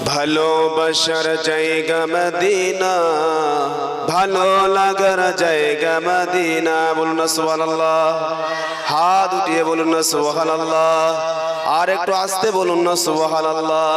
ভালোবাসার জায়গা মদিনা, ভালো লাগার জায়গা মদিনা, বলুন না হাত উঠিয়ে বলুন না সুবহানাল্লাহ। আর একটু আস্তে বলুন না সুবহানাল্লাহ।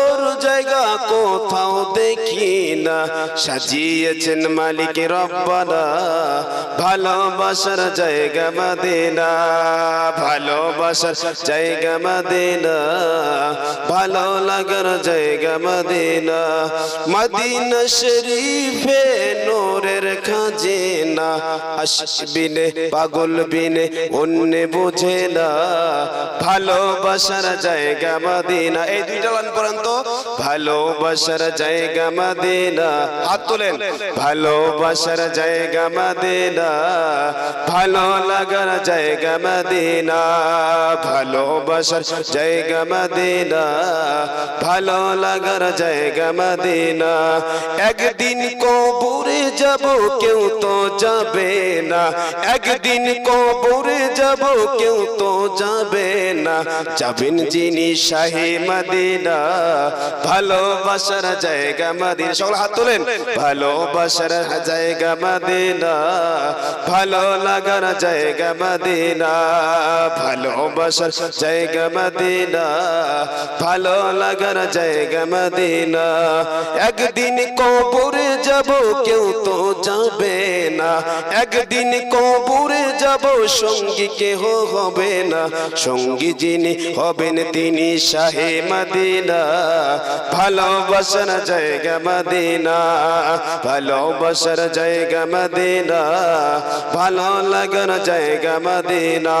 কোথাও দেখি না। সাজিয়েছেন মালিক রব্বানা। ভালোবাসার জায়গা মদিনা। ভালোবাসার জায়গা মদিনা। ভালো লাগার জায়গা মদিনা। মদিনা শরীফে নোরের খাজিনা। আসবিনে পাগল বিনে অন্য বোঝে না। ভালোবাসার জায়গা মদিনা। এই দুইটা লাইন পর্যন্ত ভালোবাসার জায়গা মদিনা। হাত তোলেন। ভালোবাসার জায়গা মদিনা। ভালো লাগার জায়গা মদিনা। ভালোবাসার জায়গা মদিনা। ভালো লাগার জায়গা মদিনা। একদিন কবরে যাব, কেউ তো যাবে না। একদিন কবরে যাব, কেউ তো যাবে না। যাবেন যিনি শাহে মদিনা। ভালোবাসার জায়গা মদিনা সকল হাত তোলেন ভালোবাসার জায়গা মদিনা ভালো লাগার জায়গা মদিনা ভালোবাসার জায়গা মদিনা ভালো লাগার জায়গা মদিনা একদিন কবরে যাব কেউ তো যাবে না। একদিন কবরে যাব, সঙ্গী কেহ হবে না। সঙ্গী যিনি হবেন তিনি শাহে মাদিনা। ভালোবাসার জায়গা মাদিনা। ভালোবাসার জায়গা মাদিনা। ভালো লাগার জায়গা মদিনা।